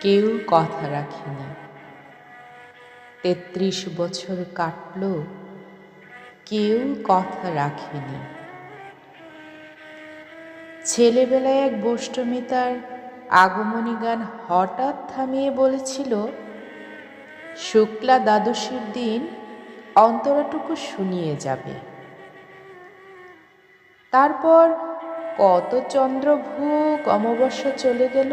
কেউ কথা রাখেনি। তেত্রিশ বছর কাটল, কেউ কথা রাখেনি। ছেলেবেলায় এক গোষ্ঠমী তার আগমনী গান হঠাৎ থামিয়ে বলেছিল, শুক্লা দ্বাদশীর দিন অন্তরাটুকু শুনিয়ে যাবে। তারপর কত চন্দ্রভূক অমাবস্যা চলে গেল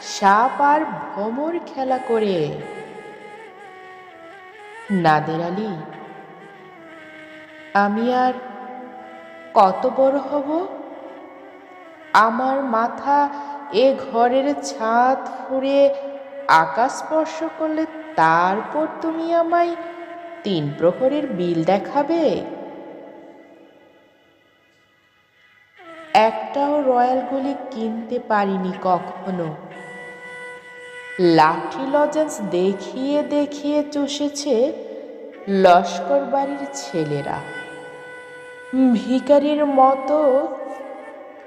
সাপ আর ভ্রমর খেলা করে। নাদের আলী, আমি আর কত বড় হব? আমার মাথা এ ঘরের ছাদ ফুঁড়ে আকাশ স্পর্শ করলে তারপর তুমি আমায় তিন প্রহরের বিল দেখাবে? একটাও রয়্যালগুলি কিনতে পারিনি কখনো। লাঠি লজেন্স দেখিয়ে দেখিয়ে চষেছে লস্কর বাড়ির ছেলেরা। ভিকারির মতো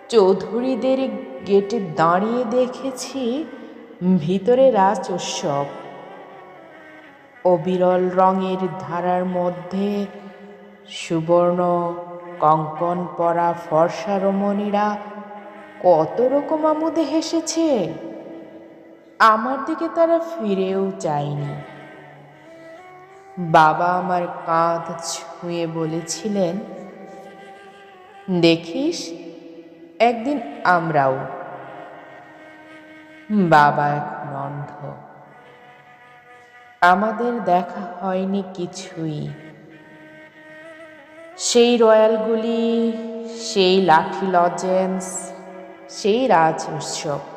চৌধুরীদের গেটে দাঁড়িয়ে দেখেছি ভিতরে রাজ উৎসব অবিরল রঙের ধারার মধ্যে সুবর্ণ কঙ্কন পরা ফর্সা রমণীরা কত রকম আমোদে হেসেছে। আমার দিকে তারা ফিরেও যায়নি। বাবা আমার কাঁধ ছুঁয়ে বলেছিলেন, দেখিস, একদিন আমরাও। বাবা এখন অন্ধ। আমাদের দেখা হয়নি কিছুই। সেই রয়্যালগুলি, সেই লাঠি লজেন্স, সেই রাজ উৎসব।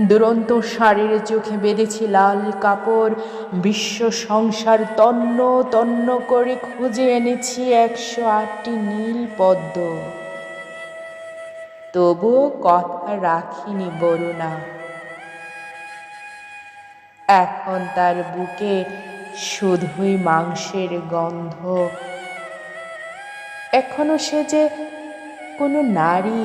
দুরন্ত শাড়ির চোখে বেঁধেছি লাল কাপড়। বিশ্ব সংসার তন্ন তন্ন করে খুঁজে এনেছি একশো আটটি নীল পদ্ম। তবুও কথা রাখিনি বরুণা। এখন তার বুকে শুধুই মাংসের গন্ধ। এখনও সে যে কোনো নারী